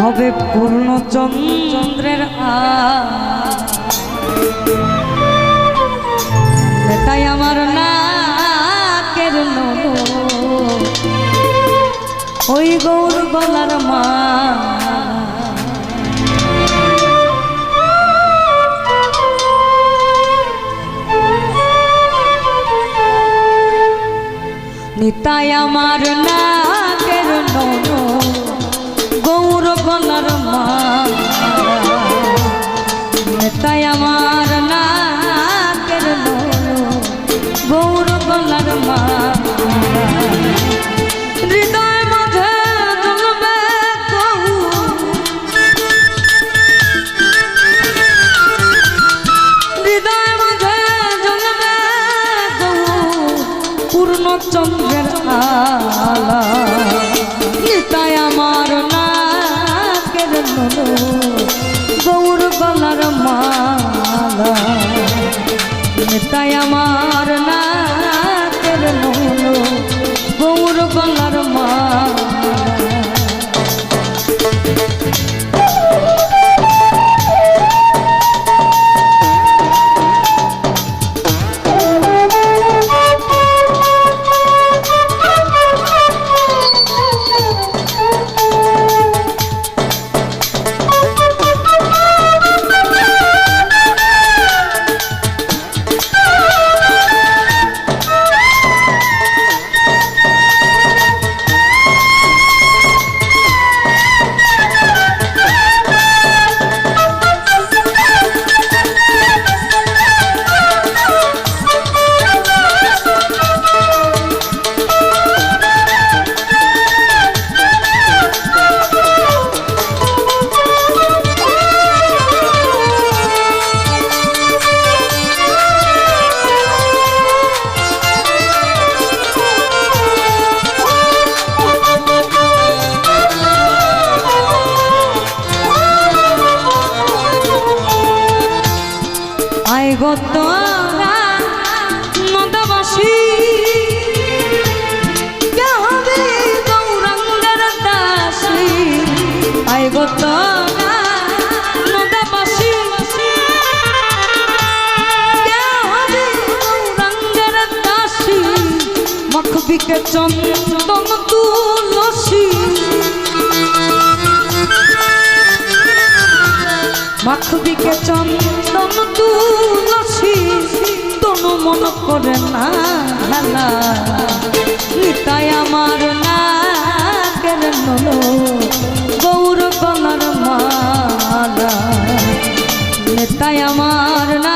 হবে পূর্ণ চন্দ্রের তাই আমার নাকের ওই গৌর গলার মা। নিতাই আমার নাগের মা মখবিকে চন্দন তুলসী। মাখবিকে চন্দন তুলসী। তনু মন করে না হেলা নিতাই আমার না কেন গৌর কলার মালা। নিতাই আমার না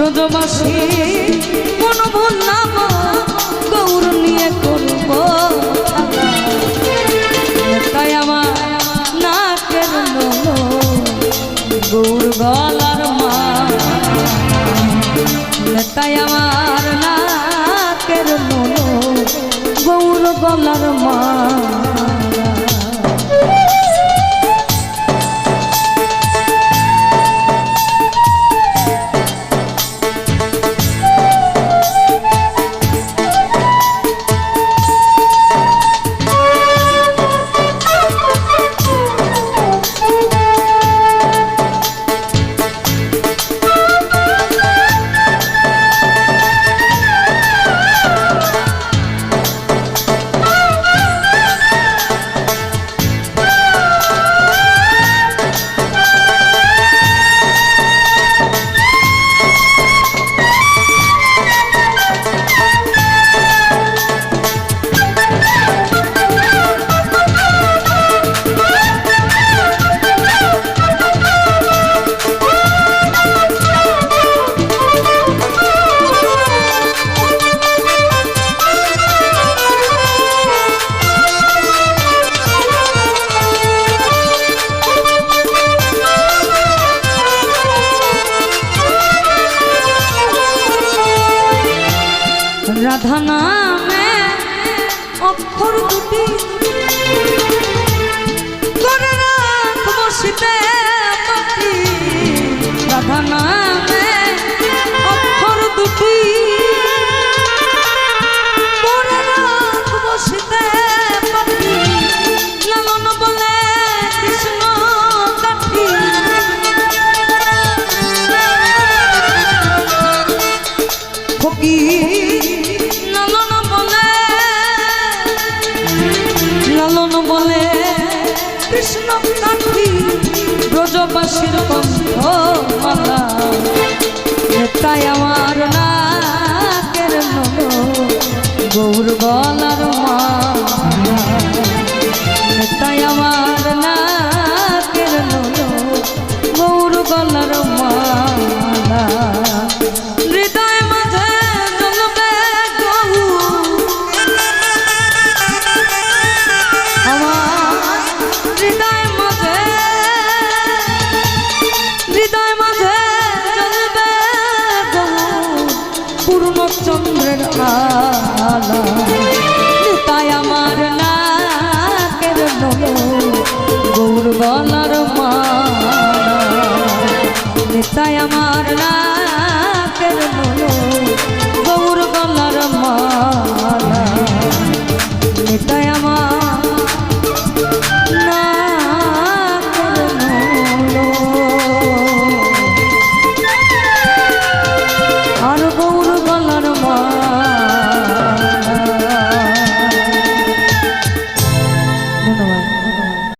চোদ্দ মাসে কোনো ভুল নাম গৌর নিয়ে করব তাই আমার না কেন গৌর গলার মা। তাই আমার না কেন গৌর গলার মা। অক্ষর দুটি। করে রাখব শীতে রাধা নামে অক্ষর দুটি। কৃষ্ণ কাঠি ব্রজবাসীর কণ্ঠ মালা তাই আমার না কেন গৌর গলার মা বলার মাতায় আমার নাকের মনো গৌর বলার মা